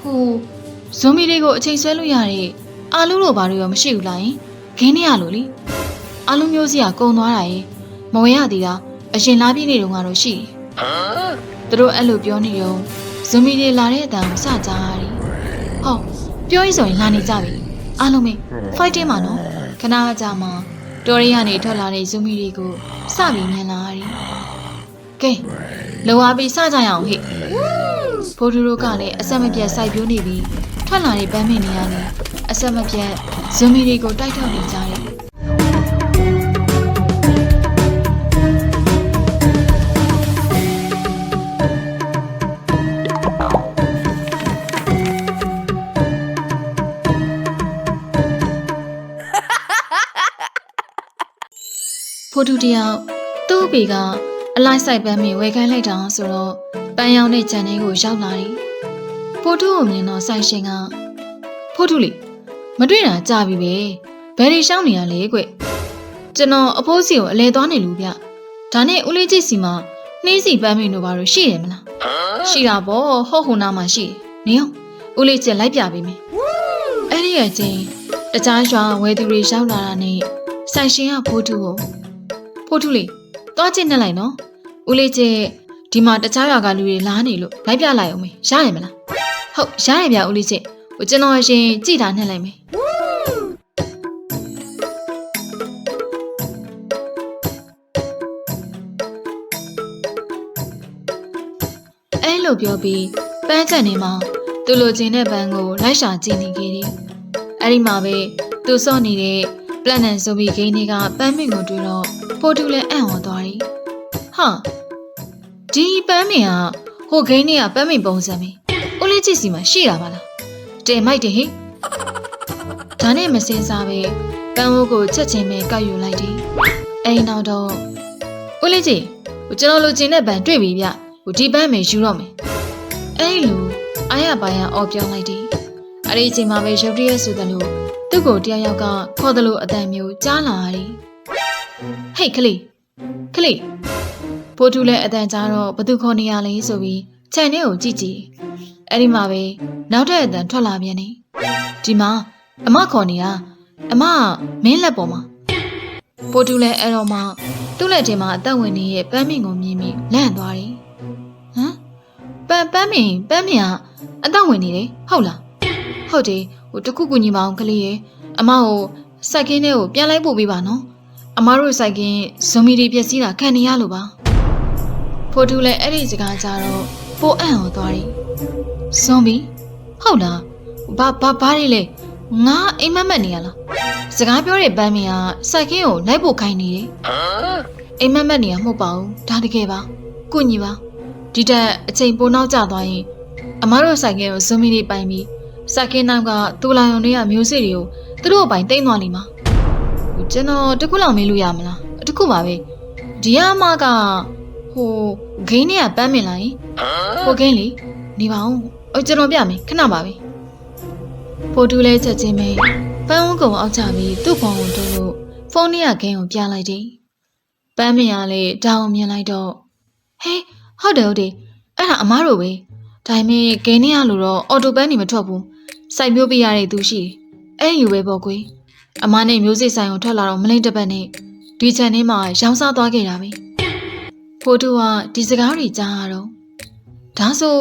ဟိုဇွန်မီတွေကိုအချိန်ဆွဲလို့ရတဲ့အာလူတို့ဘာတွေရောမရှိဘူးလားယင်ခင်းနေရလို့လေအာလူမျိုးစီကကုံသွားတာရေမဝင်ရသေးတာအရင်လာပြည့်နေတုန်းကတော့ရှိတယ်သူတို့အဲ့လိုပြောနေတော့ဇွန်မီတွေလာတဲ့အတန်ကိုစကြရတယ်ဟောပြောရင်ဆိုရင်လာနေကြပြီအားလုံးပဲ fighting မှာနော်ခဏကြာမှတော်ရီကနေထွက်လာတဲ့ဇွန်မီတွေကိုစပြီးမြင်လာရတယ်ကဲလောအားပြီးစကြရအောင်ဟဲ့ ဖိုးထူတို့ကလည်းအဆက်မပြတ်စိုက်ပျိုးနေပြီးထွက်လာတဲ့ပန်းမင်တွေကနေအဆက်မပြတ်ဇွန်မီတွေကိုတိုက်ထုတ်နေကြတယ်ဖိုးထူတယောက်သူ့အဖေကအလိုက်ဆိုင်ပန်းမင်ဝယ်ခိုင်းလိုက်တာဆိုတော့ ပန်းရောင်တဲ့ခြံထဲကိုရောက်လာတယ်။ဖိုးထူကိုမြင်တော့ဆိုင်ရှင်ကဖိုးထူလေမတွေ့တာကြာပြီပဲဘယ်ရီရှောင်းနေရလဲကွကျွန်တော်အဖိုးစီကိုအလဲသွားနေလို့ဗျဒါနဲ့ဦးလေးကြီးစီမှာနှင်းစီပန်းမင်တို့ဘာလို့ရှိတယ်မလားရှိတာပေါ့ဟော့ဟိုနာမှာရှိတယ်နေအောင်ဦးလေးကျလိုက်ပြပေးမယ်အဲ့ဒီအချင်းတခြားရွာဝယ်သူတွေရောက်လာတာနဲ့ဆိုင်ရှင်ကဖိုးထူကိုဖိုးထုလေးသွားကြည့်နေလိုက်နော်ဦးလေးကျ ဒီမှာတခြားရွာကလူတွေလာနေလို့လိုက်ပြလိုက်အောင်မေရရမလားဟုတ်ရရဗျဦးလေးကျဟိုကျွန်တော်အရင်ကြည့်တာနှက်လိုက်မေအဲလိုပြောပြီးပန်းချက်နေမှာသူလိုချင်တဲ့ပန်းကိုလိုက်ရှာကြည့်နေခဲ့တယ်အဲ့ဒီမှာပဲသူစော့နေတဲ့ပလန်နန်ဆိုပြီးဂိမ်းတွေကပန်းမင်ကိုတွေ့တော့ဖိုတူလည်းအံ့ဩသွားတယ်။ဟာ ဒီပန်းမင်ကဟိုဂိမ်းတွေကပန်းမင်ပုံစံပဲ။ဦးလေးကြည့်စီမှာရှိတာပါလား။တဲမိုက်တယ်ဟိ။ဒါနဲ့မစင်စားပဲပန်းဝိုးကိုချက်ချင်းပဲကောက်ယူလိုက်တယ်။အိမ်နောက်တော့ဦးလေးကြည့်ဟိုကျွန်တော်လိုချင်တဲ့ပန်းတွေ့ပြီဗျ။ဟိုဒီပန်းမင်ယူတော့မယ်။အဲ့လိုအားရပါရအော်ပြောင်းလိုက်တယ်။အဲ့ဒီအချိန်မှာပဲရုတ်တရက်ဆိုတယ်လို့သူ့ကိုတယောက်ယောက်ကခေါ်တယ်လို့အတန်မျိုးကြားလာရတယ်။ဟေးကလေးကလေး ဖိုးတူလည်းအတန်ကြားတော့ဘသူခေါ်နေရလဲဆိုပြီးခြံထဲကိုကြည့်ကြည့်။အဲ့ဒီမှာပဲနောက်ထပ်အတန်ထွက်လာပြန်နေ။ဒီမှာအမခေါ်နေတာအမကမင်းလက်ပေါ်မှာဖိုးတူလည်းအဲ့တော့မှသူ့လက်ထဲမှာအသက်ဝင်နေတဲ့ပန်းမင်ကိုမြင်ပြီးလန့်သွားတယ်။ဟမ်ပန်းပန်းမင်ပန်းမင်ကအသက်ဝင်နေတယ်ဟုတ်လား။ဟုတ်တယ်ဟိုတခုကူညီပါအောင်ကလေးရေအမကိုစိုက်ကင်းထဲကိုပြန်လိုက်ပို့ပေးပါနော်အမတို့စိုက်ကင်းဇွန်မီတွေပြည့်စည်တာခံနေရလို့ပါ ဖိုတူလည်းအဲ့ဒီစကားကြတော့ပိုအံ့ဩသွားတယ်ဇွန်မီဟုတ်လားဘာဘာဘာတွေလဲငါအိမ်မက်မက်နေရလားစကားပြောတဲ့ပန်းမီကစိုက်ကင်းကိုလိုက်ပို့ခိုင်းနေတယ်အိမ်မက်မက်နေရမဟုတ်ပါဘူးဒါတကယ်ပါကုညီပါဒီတက်အချိန်ပိုနောက်ကျသွားရင်အမတို့စိုက်ကင်းကိုဇွန်မီတွေပိုင်ပြီးစကင်းနောက်ကတူလာယုံတွေကမျိုးစေ့တွေကိုသူတို့အပိုင်တိမ့်သွားလိမ့်မှာဟိုကျွန်တော်တခုလောက်မေးလို့ရမလားတခုပါပဲဒီအမက ဟိုဂိမ်းနဲ့ကပန်းမင်လာရင်ဟိုဂိမ်းလေနေပါဦးအော်ကျွန်တော်ပြမယ်ခဏပါပဲဖိုတူလဲချက်ချင်းပဲပန်းဝန်းကုံအောက်ချပြီးသူ့ဘောင်ကိုတို့လို့ဖုန်းနဲ့ကဂိမ်းကိုပြလိုက်တယ်ပန်းမင်ကလည်းတောင်းမြင်လိုက်တော့ဟေးဟုတ်တယ်ဟုတ်တယ်အဲ့ဒါအမားတို့ပဲဒါပေမဲ့ဂိမ်းနဲ့ကလို့တော့အော်တိုပန်းနေမထွက်ဘူးစိုက်ပျိုးပေးရတဲ့သူရှိတယ်။အဲ့ယူပဲပေါ့ကွယ်။အမနဲ့မျိုးစစ်ဆိုင်ကိုထွက်လာတော့မလိမ့်တစ်ပတ်နဲ့ဒီချန်ထဲမှာရောင်းစားသွားခဲ့တာပဲ။ ဖိုးတူကဒီစကားတွေကြားရတော့ဒါဆို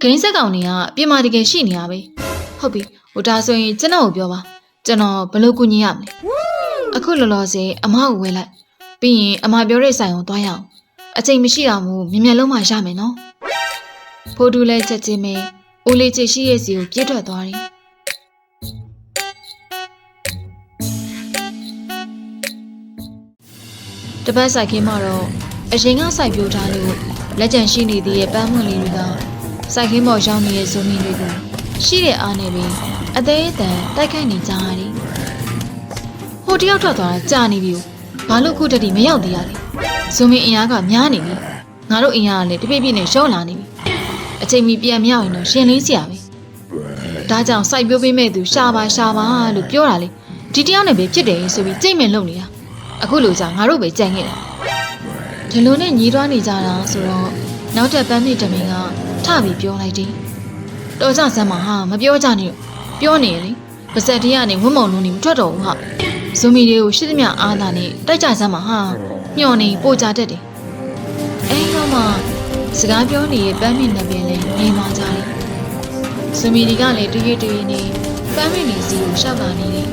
ဂိမ်းဆက်ကောင်တွေကပြင်မာတကယ်ရှိနေရပဲ။ဟုတ်ပြီ။ဟိုဒါဆိုရင်ကျွန်တော်ကိုပြောပါ။ကျွန်တော်ဘယ်လိုကူညီရမလဲ။အခုလောလောဆယ်အမကိုဝယ်လိုက်။ပြီးရင်အမပြောတဲ့ဆိုင်ကိုသွားရအောင်။အချိန်မရှိအောင်မူမြင်မြင်လုံးမှရမယ်နော်။ဖိုးတူလည်းချက်ချင်းပဲ။ဦးလေးချစ်ရှိရဲ့စီကိုပြည့်ထွက်သွားတယ်။တပတ်ဆိုင်ခင်းမှာတော့ အရင်ကစိုက်ပျိုးထားလို့လက်ကျန်ရှိနေသေးတဲ့ပန်းမွန်လေးတွေကစိုက်ခင်းပေါ်ရောက်နေတဲ့ဇုံမီတွေကိုရှိတဲ့အားနဲ့ပဲအသေးအတန်တိုက်ခိုက်နေကြရတယ်။ဟိုတယောက်ထွက်သွားတာကြာနေပြီ။ဘာလို့ခုတည်းတည်းမရောက်သေးရလဲ။ဇုံမီအင်အားကများနေပြီ။ငါတို့အင်အားကလည်းတပြည့်ပြည့်နဲ့ရော့လာနေပြီ။အချိန်မီပြန်မရောက်ရင်တော့ရှင်လေးစရာပဲဒါကြောင့်စိုက်ပျိုးပေးမဲ့သူရှာပါရှာပါလို့ပြောတာလေဒီတယောက်နဲ့ပဲဖြစ်တယ်ဆိုပြီးကြိတ်မင်လုပ်နေတာအခုလိုကြာငါတို့ပဲကြံခဲ့တာ ဒီလိုနဲ့ညီးတွားနေကြတာဆိုတော့နောက်ထပ်ပန်းမြင့်တမင်ကထပြီးပြောလိုက်တယ်တော်ကြစမ်းပါဟာမပြောကြနဲ့ပြောနေရလေပါဇက်တည်းကနေဝတ်မုံလုံးနေမထွက်တော့ဘူးဟာဇူမီတွေကိုရှိသမျှအားသာနဲ့တိုက်ကြစမ်းပါဟာညှော်နေပို့ကြတတ်တယ်အဲ့တော့မှစကားပြောနေတဲ့ပန်းမင်းနှစ်ပင်လည်းနေမှကြတယ်ဇူမီတွေကလည်းတရွေ့တရွေ့နဲ့ပန်းမင်းနေစီကိုရှောက်လာနေတယ်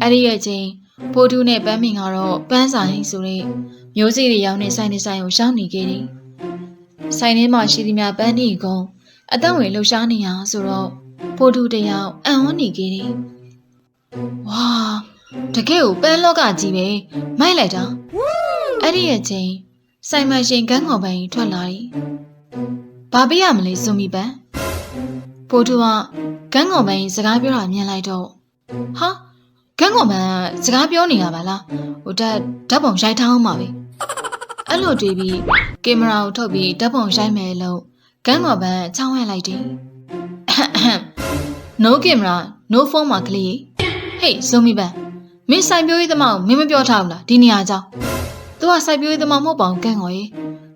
အဲ့ဒီရဲ့ချင်း ဖိုးထူးနဲ့ပန်းမင်ကတော့ပန်းဆိုင်ဆိုတဲ့မျိုးစေ့တွေရောင်းနေဆိုင်နေဆိုင်ကိုရှောင်းနေခဲ့တယ်။ဆိုင်ထဲမှာရှိသမျှပန်းနေကုန်အသက်ဝင်လှူရှားနေရဆိုတော့ဖိုးထူးတယောက်အံ့ဩနေခဲ့တယ်။ဝါတကယ်ကိုပန်းလောကကြီးပဲမိုက်လိုက်တာ။အဲ့ဒီရဲ့ချင်းဆိုင်မရှင်ကန်းကောင်ပန်းကြီးထွက်လာတယ်။ဘာပေးရမလဲစုံမီပန်း။ဖိုးထူးကကန်းကောင်ပန်းကြီးစကားပြောတာမြင်လိုက်တော့ဟာ ကန်းကောင်ပန်းကစကားပြောနေရပါလားဟိုဓာတ်ဓာတ်ပုံရိုက်ထားအောင်ပါပဲအဲ့လိုတွေးပြီးကင်မရာကိုထုတ်ပြီးဓာတ်ပုံရိုက်မယ်လို့ကန်းကောင်ပန်းချောင်းဝဲလိုက်တယ် no camera no phone မှာကလေးဟေးဇုံမီပန်းမင်းစိုက်ပြိုးရေးသမားကိုမင်းမပြောထားဘူးလားဒီနေရာကြောင်းသူကစိုက်ပြိုးရေးသမားမဟုတ်ပါဘူးကန်းကောင်ရေ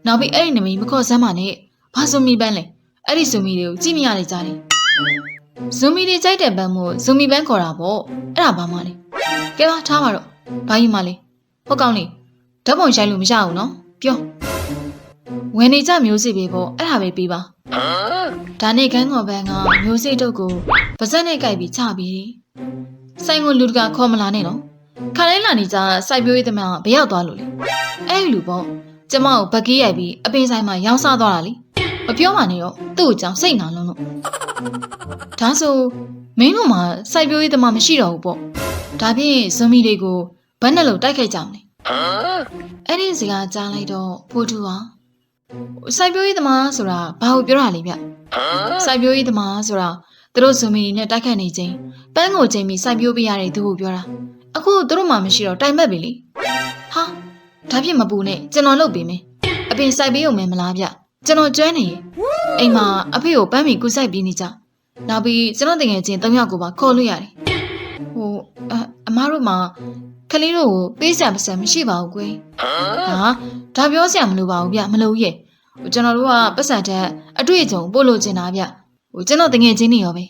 နောက်ပြီးအဲ့ဒီနမီမခေါ်စမ်းပါနဲ့ဘာဇုံမီပန်းလဲအဲ့ဒီဇုံမီတွေကိုကြည့်မရလေကြတယ် ဇုံမီတွေကြိုက်တဲ့ပန်းမို့ဇုံမီပန်းခေါ်တာပေါ့အဲ့ဒါဘာမှလဲကဲပါထားပါတော့ဘာကြီးမလေးဟုတ်ကောင်းလေးဓာတ်ပုံရိုက်လို့မရဘူးနော်ပြောဝင်နေကြမျိုးစေ့ပဲပေါ့အဲ့ဒါပဲပြီးပါဒါနဲ့ကန်းကော်ဘန်းကမျိုးစေ့တုပ်ကိုပါဇက်နဲ့ကြိုက်ပြီးချပြီးဆိုင်ကိုလူတကာခေါ်မလာနဲ့နော်ခါတိုင်းလာနေကြစိုက်ပျိုးရေးသမားဘယ်ရောက်သွားလို့လဲအဲ့ဒီလူပေါ့ကျမကိုဗကီးရိုက်ပြီးအပင်ဆိုင်မှာရောင်းစားသွားတာလေ မပြောပါနဲ့တော့သူ့ကိုကြောင်စိတ်နာလုံးလို့ဒါဆိုမင်းတို့မှာစိုက်ပျိုးရေးသမားမရှိတော့ဘူးပေါ့ဒါဖြင့်ဇွန်မီတွေကိုဘတ်နဲ့လို့တိုက်ခိုက်ကြမလဲအဲ့ဒီစကားကြားလိုက်တော့ဖိုးထူဟာစိုက်ပျိုးရေးသမားဆိုတာဘာကိုပြောတာလဲဗျစိုက်ပျိုးရေးသမားဆိုတာသူတို့ဇွန်မီတွေနဲ့တိုက်ခိုက်နေခြင်းပန်းကိုချိန်ပြီးစိုက်ပျိုးပေးရတဲ့သူကိုပြောတာအခုသူတို့မှမရှိတော့တိုင်မက်ပြီလေဟာဒါဖြင့်မပူနဲ့ကျွန်တော်လုပ်ပေးမယ်အပင်စိုက်ပေးုံမယ်မလားဗျ ကျွန်တော်ကျွမ်းနေရင်အိမ်မှာအဖေကိုပန်းမီကူစိုက်ပေးနေကြနောက်ပြီးကျွန်တော်တကယ်ချင်း၃ယောက်ကိုပါခေါ်လို့ရတယ်ဟိုအအမားတို့မှာကလေးတို့ကိုပေးစရာမစံမရှိပါဘူးကွယ်ဟာဒါပြောစရာမလိုပါဘူးဗျမလိုရဲ့ဟိုကျွန်တော်တို့ကပတ်စံတက်အတွေ့အကြုံပို့လို့ကျင်တာဗျဟိုကျွန်တော်တငယ်ချင်းနေရောပဲ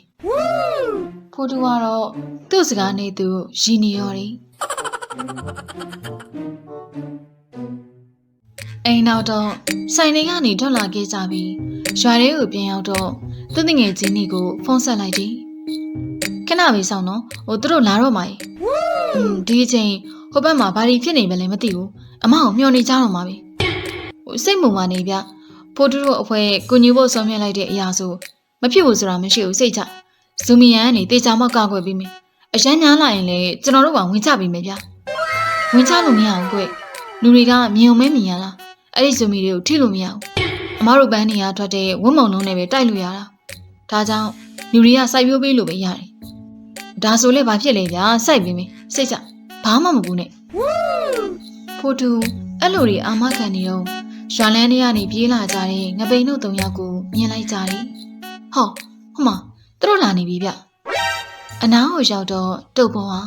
ဖိုးတူကတော့သူ့စကားနဲ့သူရည်နေရောတယ် အိမ်နောက်တော့ဆိုင်တွေကနေထွက်လာခဲ့ကြပြီးရွာထဲကိုပြန်ရောက်တော့သူ့တငယ်ချင်းတွေကိုဖုန်းဆက်လိုက်တယ်ခဏပဲစောင့်နော်ဟိုသူတို့လာတော့မှာကြီးอืมဒီအချိန်ဟိုဘက်မှာဘာတွေဖြစ်နေမလဲမသိဘူးအမအောင်မျောနေကြတော့မှာပဲဟိုစိတ်မုံပါနေဗျဖိုးတူတို့အဖွဲကိုညူဖို့ဆုံးမြတ်လိုက်တဲ့အရာဆိုမဖြစ်ဘူးဆိုတာမရှိဘူးစိတ်ချဇူမီယန်ကနေတေချာမောက်ကောက်ွယ်ပြီးမယ်အရန်ညားလာရင်လေကျွန်တော်တို့ကဝင်ချပြီးမယ်ဗျဝင်ချလို့မရဘူးကွလူတွေကမြင်ုံမဲမြင်ရလား အဲ့ဒီဇူမီတွေကိုထိလို့မရဘူးအမတို့ပန်းနေရထွက်တဲ့ဝတ်မုံလုံးနဲ့ပဲတိုက်လို့ရတာဒါကြောင့်လူတွေကစိုက်ပျိုးပေးလို့ပဲရတယ်ဒါဆိုလေဘာဖြစ်လဲဗျာစိုက်ပြီးမင်းစိတ်ချဘာမှမဘူးနဲ့ဖိုတူအဲ့လိုတွေအာမခံနေတော့ရွာလန်းထဲကနေပြေးလာကြတဲ့ငပိန်တို့၃ယောက်ကိုမြင်လိုက်ကြတယ်ဟောဟိုမှာသူတို့လာနေပြီဗျအနားကိုရောက်တော့တုတ်ပေါ်ဟာ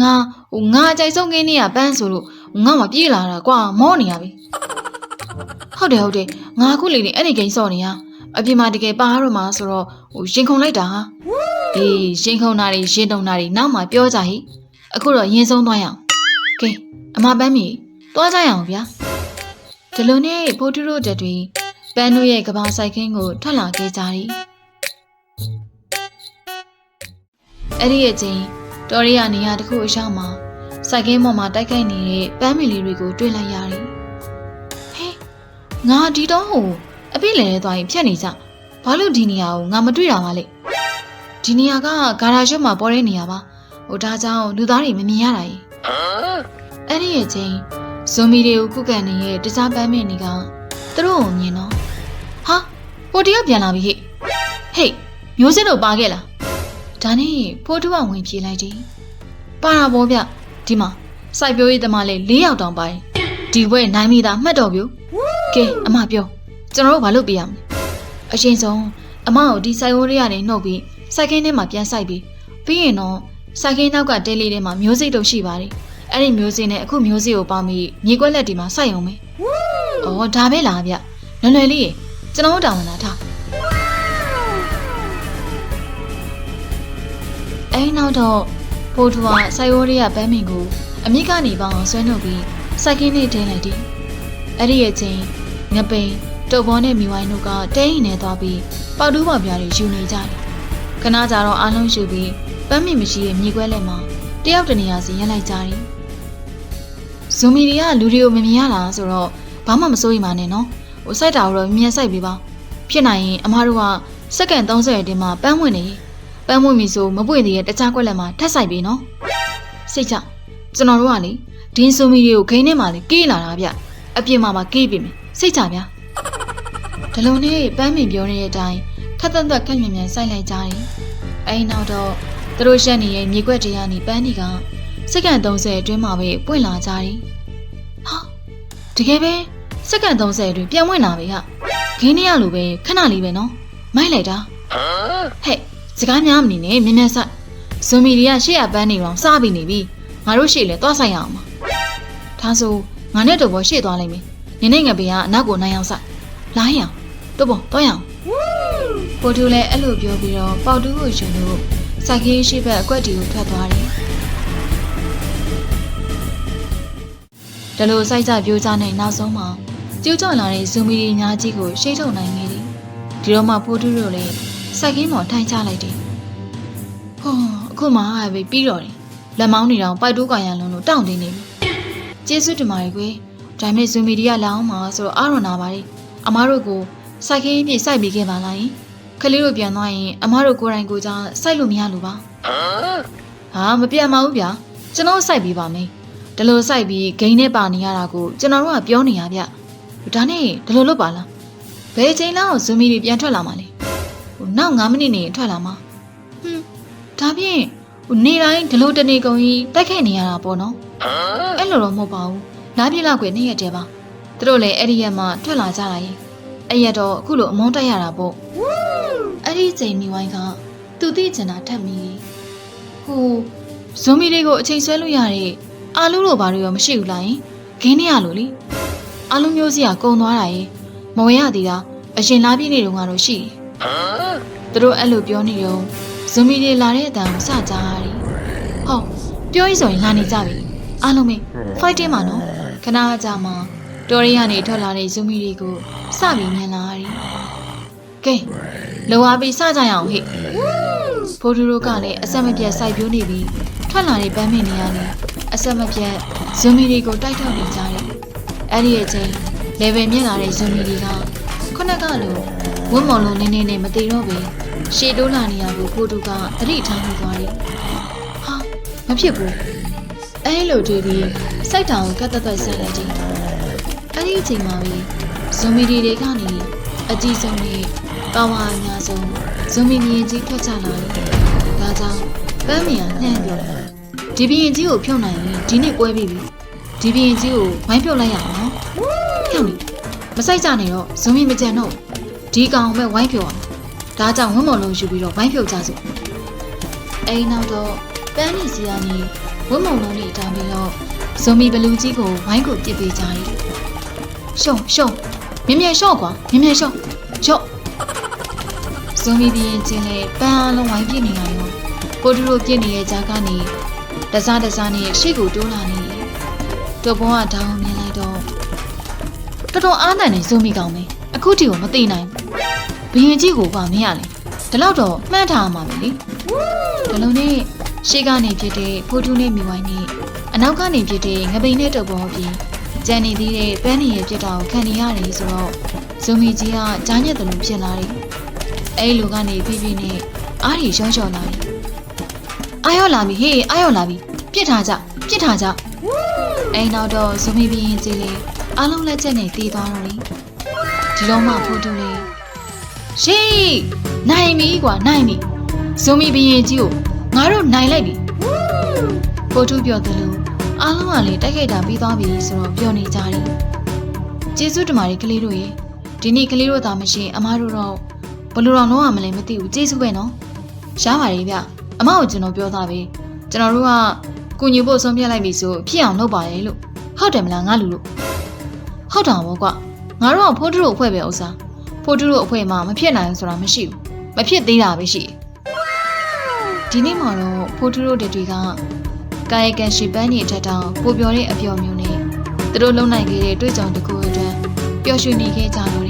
ငါဟိုငါအကြိုက်ဆုံးကင်းနေရပန်းဆိုလို့ ငါမပြေးလာတာကွာမောနေရပြီဟုတ်တယ်ဟုတ်တယ်ငါအခုလေလေအဲ့ဒီကိန်းစော့နေရအပြင်မှာတကယ်ပါရတော့မှာဆိုတော့ဟိုရင်ခုန်လိုက်တာဟာအေးရှင်းခုံတာတွေရှင်းတုံတာတွေနောက်မှပြောကြဟိအခုတော့ရင်ဆုံးသွားရအောင်ကဲအမပန်းမီသွားကြရအောင်ဗျာဒီလိုနဲ့ဖိုးထူးတို့တက်တွေပန်းတို့ရဲ့ကဘာဆိုင်ခင်းကိုထွက်လာခဲ့ကြတယ်အဲ့ဒီရဲ့ချင်းတော်ရီယာနေရာတစ်ခုအရောက်မှာ စိုက်ခင်းပေါ်မှာတိုက်ခိုက်နေတဲ့ပန်းမီလေးတွေကိုတွေ့လိုက်ရတယ်ဟဲ့ငါဒီတော့ဟိုအပြစ်လဲသွားရင်ဖြတ်နေကြဘာလို့ဒီနေရာကိုငါမတွေ့တာပါလဲဒီနေရာကဂါရာရွတ်မှာပေါ်တဲ့နေရာပါဟိုဒါကြောင့်လူသားတွေမမြင်ရတာကြီးအဲ့ဒီရဲ့ချင်းဇွန်မီတွေကိုကုကန်နေရဲ့တခြားပန်းမင်းတွေကသူတို့ကိုမြင်တော့ဟာဟိုတယောက်ပြန်လာပြီဟဲ့ဟေးမျိုးစစ်တို့ပါခဲ့လားဒါနဲ့ဖိုးတူကဝင်ပြေးလိုက်တယ်ပါတာပေါ့ဗျ ဒီမှာစိုက်ပျိုးရေးသမားလေး၄ယောက်တောင်ပါတယ်ဒီဘွဲနိုင်မိတာမှတ်တော်ပြူကဲအမပြောကျွန်တော်တို့ဘာလုပ်ပြရမလဲအရှင်ဆုံးအမကိုဒီစိုက်ဝိုးတွေကနေနှုတ်ပြီးစိုက်ကင်းထဲမှာပြန်ဆိုင်ပြီးပြီးရင်တော့စိုက်ကင်းနောက်ကတဲလေးထဲမှာမျိုးစိတ်တို့ရှိပါတယ်။အဲ့ဒီမျိုးစိတ်နဲ့အခုမျိုးစိတ်ကိုပေါင်းပြီးမြေကွက်လက်ဒီမှာစိုက်အောင်မယ်။အော်ဒါပဲလားဗျ။ဒလွယ်လွယ်လေးရေကျွန်တော်တို့တောင်းလာထားအဲနောက်တော့ ပိုးထူကစိုက်ရိုးတွေကပန်းမင်ကိုအမြင့်ကနေပေါအောင်ဆွဲနှုတ်ပြီးစိုက်ကင်းလေးတင်းလိုက်တယ်အဲ့ဒီရဲ့ချင်းငပိန်တုပ်ဘောနဲ့မိဝိုင်းတို့ကတဲရင်နဲ့သွားပြီးပေါက်တူးပေါက်ပြားတွေယူနေကြတယ်ခဏကြာတော့အားလုံးယူပြီးပန်းမင်မရှိရဲ့မြေခွဲလက်မှာတယောက်တနေရာစီရက်လိုက်ကြတယ်ဇူမီတွေကလူတွေကိုမမြင်ရလားဆိုတော့ဘာမှမစိုးရိမ်ပါနဲ့နော်ဟိုစိုက်တာကိုတော့မြင်စိုက်ပေးပါဖြစ်နိုင်ရင်အမားတို့ကစက္ကန့်30အတွင်းမှာပန်းဝင်နေ ပန်းဝင်ပြီဆိုမပွင့်သေးရဲ့တခြားကွက်လက်မှာထပ်ဆိုင်ပြီနော်စိတ်ချကျွန်တော်တို့ကလေဒင်းဆိုမီတွေကိုခင်းထဲမှာလေကေးလာတာဗျအပြင်မှာမှကေးပြီမယ်စိတ်ချဗျဒီလိုနဲ့ပန်းမင်ပြောနေတဲ့အတိုင်းထက်သက်သက်ခက်မြန်မြန်စိုက်လိုက်ကြတယ်အဲဒီနောက်တော့သူတို့ရှက်နေရဲ့မြေကွက်တရားနေပန်းဒီကစက္ကန့်30အတွင်းမှာပဲပွင့်လာကြတယ်ဟာတကယ်ပဲစက္ကန့်30အတွင်းပြန်ဝင်လာပြီဟာခင်းနေရလို့ပဲခဏလေးပဲနော်မိုက်လိုက်တာဟဲ့ စကားများမနေနဲ့မြင်မြန်ဆိုင်ဇွန်မီတွေကရှေ့ရပန်းနေတော့စားပြီးနေပြီငါတို့ရှေ့လဲသွားဆိုင်ရအောင်ပါဒါဆိုငါနဲ့တော့ဘောရှေ့သွားလိုက်မယ်နင်းနေငယ်ပေကအနောက်ကိုနိုင်အောင်ဆိုင်လာရင်အောင်တော့ဘောတော့ရအောင်ပိုတူလည်းအဲ့လိုပြောပြီးတော့ပေါတူကိုရှင်လို့စိုက်ခင်းရှိဘက်အကွက်တီကိုထွက်သွားတယ်ဒါလိုစိုက်ကြပြိုးကြတဲ့နောက်ဆုံးမှာကျူးကျော်လာတဲ့ဇူမီတွေအများကြီးကိုရှေ့ထုတ်နိုင်ခဲ့တယ်ဒီတော့မှပိုတူတို့လည်း စိုက်ခင်းပေါ်ထိုင်ချလိုက်တယ်ဟောအခုမှဟာပဲပြီးတော့တယ်လက်မောင်းနေတော့ပိုက်တိုးကန်ရလုံးလို့တောင့်တင်းနေပြီကျေးဇူးတင်ပါတယ်ကွယ်ဒါပေမဲ့ဇူမီတွေကလောင်းမှာဆိုတော့အာရုံနာပါတယ်အမားတို့ကိုစိုက်ခင်းပြည့်စိုက်ပြီးခဲ့ပါလားယင်ခလေးတို့ပြန်သွားရင်အမားတို့ကိုယ်တိုင်ကိုယ်ကြောင့်စိုက်လို့မရလို့ပါဟာမပြန်ပါဘူးဗျာကျွန်တော်စိုက်ပြီးပါမယ်ဒီလိုစိုက်ပြီးဂိမ်းနဲ့ပါနေရတာကိုကျွန်တော်တို့ကပြောနေရဗျဒါနဲ့ဒီလိုလုပ်ပါလားဘယ်ချိန်လောက်ဇူမီတွေပြန်ထွက်လာမှာလဲဟို နောက်9မိနစ်နေထွက်လာမှာဟွန်းဒါဖြင့်ဟိုနေတိုင်းဒီလိုတနေကုန်ကြီးတိုက်ခိုက်နေရတာပေါ့နော်အဲ့လိုတော့မဟုတ်ပါဘူးနားပြေလောက်ကွယ်နေ့ရက်တည်းပါသူတို့လည်းအဲ့ဒီရက်မှာထွက်လာကြတာရင်အဲ့ရက်တော့အခုလိုအမုန်းတက်ရတာပေါ့အဲ့ဒီချိန်မိဝိုင်းကသူသိချင်တာထက်မိဟိုဇွန်မီတွေကိုအချိန်ဆွဲလို့ရတဲ့အာလူတို့ဘာတွေရောမရှိဘူးလားယင်ဂင်းနေရလို့လေအာလူမျိုးစီကကုံသွားတာရင်မဝဲရသေးတာအရင်လာပြည့်နေတုန်းကတော့ရှိတယ် သူတို့အဲ့လိုပြောနေတော့ဇွန်မီတွေလာတဲ့အတန်ကိုစကြရတယ်ဟောပြောရင်းဆိုရင်လာနေကြပြီအားလုံးပဲ fighting မှာနော်ခဏကြာမှတော်ရီကနေထွက်လာတဲ့ဇူမီတွေကိုစပြီးမြင်လာရတယ်ကဲလောအားပြီးစကြရအောင်ဟိဖိုးဒူတို့ကလည်းအဆက်မပြတ်စိုက်ပြိုးနေပြီးထွက်လာတဲ့ပန်းမင်တွေကနေအဆက်မပြတ်ဇူမီတွေကိုတိုက်ထုတ်နေကြတယ်အဲ့ဒီအချိန် level မြင့်လာတဲ့ဇူမီတွေကခုနကလို ဝတ်မော်လုံးနင်းနေနဲ့မသေးတော့ပဲရှေ့တိုးလာနေရကိုဖိုးဒူကသတိထားနေသွားတယ်ဟာမဖြစ်ဘူးအဲလိုတွေးပြီးစိုက်တောင်ကိုကတ်တက်တက်ဆက်လိုက်ကြည့်အဲ့ဒီအချိန်မှာပဲဇွန်မီတွေတွေကနေအကြီးဆုံးနဲ့ပါဝါအများဆုံးဇွန်မီမြင်ကြီးထွက်ချလာတယ်ဒါကြောင့်ပန်းမီယာနှံ့ပြောတယ်ဒီဘရင်ကြီးကိုဖြုတ်နိုင်ရင်ဒီနေ့ပွဲပြီပြီဒီဘရင်ကြီးကိုဝိုင်းဖြုတ်လိုက်ရအောင်နော်ဖြုတ်နေမဆိုင်ကြနဲ့တော့ဇွန်မီမကြံတော့ ဒီကောင်ပဲဝိုင်းဖြုတ်အောင်ဒါကြောင့်ဝင်းမော်လုံးယူပြီးတော့ဝိုင်းဖြုတ်ကြစို့အိမ်နောက်တော့ပန်းနီစီကနေဝင်းမော်လုံးလေးတောင်းပြီးတော့ဇွန်မီဘလူးကြီးကိုဝိုင်းကိုပြစ်ပေးကြတယ်ရှုံရှုံမြင်မြင်ရှော့ကွာမြင်မြင်ရှော့ရှော့ဇွန်မီပြင်းချင်းလေပန်းအလုံးဝိုင်းပြစ်နေတာရောကိုတူတို့ပြစ်နေတဲ့ကြားကနေတစားတစားနဲ့ရှေ့ကိုတိုးလာနေတယ်တော့ဘုံကတောင်းမြင်လိုက်တော့တော်တော်အားတန်နေဇွန်မီကောင်ပဲအခုတီကိုမသိနိုင်ဘူး ဘရင်ကြီးကိုကမင်းရလေဒီလောက်တော့မှန်းထားမှာပဲလေဒီလိုနဲ့ရှေ့ကနေဖြစ်တဲ့ဖိုးတူးနဲ့မိဝိုင်းနဲ့အနောက်ကနေဖြစ်တဲ့ငပိန်နဲ့တုပ်ပေါ်ပြီးကြံနေသေးတဲ့ပန်းနေရဲ့ပြစ်တာကိုခံနေရတယ်ဆိုတော့ဇူမီကြီးကကြားညက်တယ်လို့ဖြစ်လာတယ်အဲ့လူကနေပြပြနဲ့အားရီရောချော်လာတယ်အာရောလာပြီဟေးအာရောလာပြီပြစ်ထားကြပြစ်ထားကြအဲ့နောက်တော့ဇူမီပြင်းကြီးလေးအားလုံးလက်ချက်နဲ့တီးသွားတော့တယ်ဒီတော့မှဖိုးတူးလေး ရှေးနိုင်ပြီကွာနိုင်ပြီဇူမီပြင်းကြီးကိုငါတို့နိုင်လိုက်ပြီဖိုးတူးပြောတယ်လို့အားလုံးကလည်းတိုက်ခိုက်တာပြီးသွားပြီဆိုတော့ပြောနေကြတယ်ကျေးဇူးတင်ပါတယ်ကလေးတို့ရေဒီနေ့ကလေးတို့သာမရှိရင်အမားတို့တော့ဘယ်လိုတော့လုံးဝမလဲမသိဘူးကျေးဇူးပဲနော်ရှားပါလေဗျအမကိုကျွန်တော်ပြောသားပြီကျွန်တော်တို့ကကုညူဖို့ဆုံးဖြတ်လိုက်ပြီဆိုဖြစ်အောင်လုပ်ပါလေလို့ဟုတ်တယ်မလားငါလူလို့ဟုတ်တာပေါ့ကွငါတို့ကဖိုးတူတို့အဖွဲ့ပဲဥစား ဖိုးတူတို့အဖွဲ့မှာမဖြစ်နိုင်ဘူးဆိုတာမရှိဘူးမဖြစ်သေးတာပဲရှိတယ်ဒီနေ့မှာတော့ဖိုးတူတို့တွေကကာယကံရှိပန်းနေထက်တောင်ပိုပြောတဲ့အပျော်မျိုးနဲ့သူတို့လုံနိုင်ခဲ့တဲ့တွေ့ကြုံတစ်ခုအတွက်ပျော်ရွှင်နေခဲ့ကြတော့တယ်